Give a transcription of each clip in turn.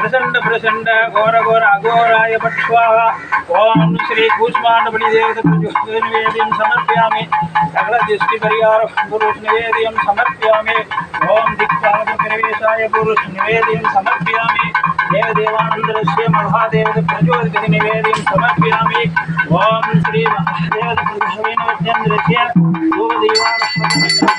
प्रचंड प्रचंड घोर घोर, अघोराय पक्ष्वाः ओम श्री कूष्माण्डपति निवेद्यं समर्पयामि। सकल दृष्टि परिहार पुरुष निवेद्यं समर्पयामि। ओम दिक्पालकनिवेशाय पुरुष निवेद्यं समर्पयामि। देवदेवानन्दरस्य महादेव प्रचोदकति निवेद्यं समर्पयामि। ओम श्री महादेव पुरुषविनवचन्द्रस्य भूदेवानन्दरस्य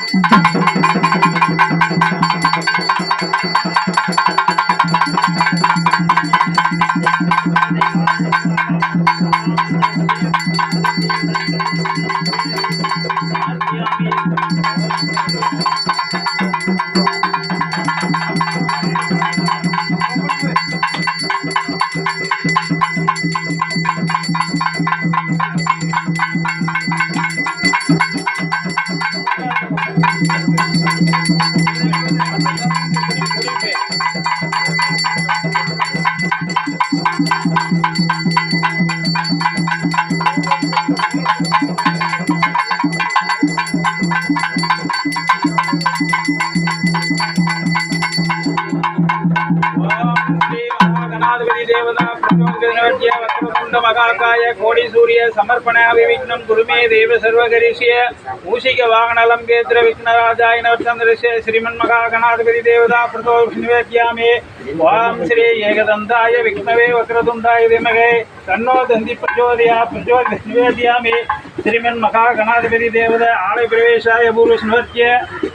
Thank you. அனந்த மகாகாய கோடி சூரிய சமர்ப்பண அபிவிக்னம் குருமே தேவ சர்வகரிஷிய மூஷிக வாகனலம் கேத்திர விக்னராஜாய நவச்சந்திரசிய ஸ்ரீமன் மகாகணாதிபதி தேவதா பிரதோ நிவேத்தியாமே ஓம் ஸ்ரீ ஏகதந்தாய விக்னவே வக்ரதுண்டாய விமகே தன்னோ தந்தி பிரச்சோதயா பிரச்சோதி நிவேத்தியாமே ஸ்ரீமன் மகாகணாதிபதி தேவத ஆலய பிரவேசாய பூர்வ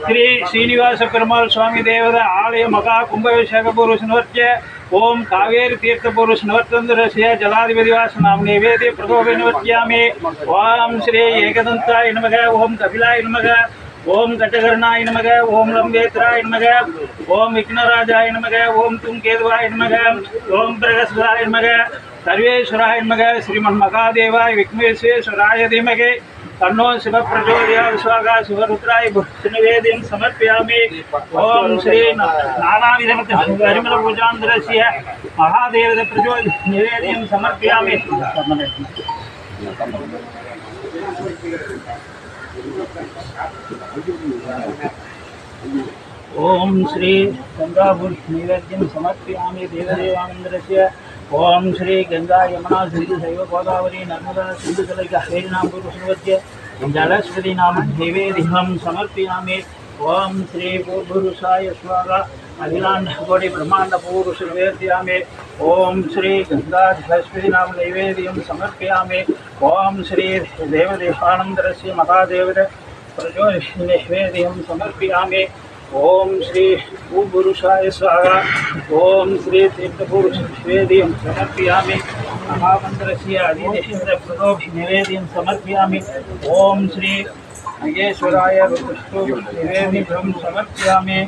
ஸ்ரீ ஸ்ரீனிவாச பெருமாள் சுவாமி தேவத ஆலய மகா கும்பாபிஷேக பூர்வ ओम कावेरी तीर्थ पुरुष नवचंद्र श्रेय जलाधिपतिवास नाम निवेद्य प्रभो निवर्त्यामे ओम श्री एकदंताय नमः। ओम कपिलाय नमः। ओम घटकर्णाय नमः। ओम लंबेत्राय नमः। ओम विघ्नराजाय नमः। ओम तुम केदवाय नमः। ओम प्रगस्वाय नमः। सर्वेश्वराय नमः। श्रीमन्महादेवाय विघ्नेश्वराय धीमहे। तन्नो शिवप्रचोदया विश्वाका शिवरुद्राय भक्तिनिवेदीं समर्पयामि ॐ श्री नानाविधमत् हरिमलपूजान्तरस्य महादेवप्रचोद निवेदीं समर्पयामि ॐ श्री चन्द्राभूषनिवेद्यं समर्पयामि देवदेवानन्दस्य ओम श्री गंगा यमुना सिंधु शैव गोदावरी नर्मदा सिंधु जलैक हरिनाम गुरुसर्वज्य जलस्वती नाम देवेदिहम दिहम ओम श्री पूर्वरुषाय स्वाहा अखिलांडकोटि ब्रह्मांड पूरुष वेद्यामे ओम श्री गंगा जलस्वती नाम नैवेद्यम समर्पयामे। ओम श्री देवदेहानंद महादेव प्रचोदिष्य नैवेद्यम समर्पयामे। ओम श्री भूपुरुषाय स्वाहा। ओम श्री तीर्थपुरुष निवेदयं समर्पयामि। महामंत्रस्य अधिदेशेन्द्रप्रदोभि निवेदयं समर्पयामि। ओम श्री नगेश्वराय रुपुष्टु निवेदितं समर्पयामि।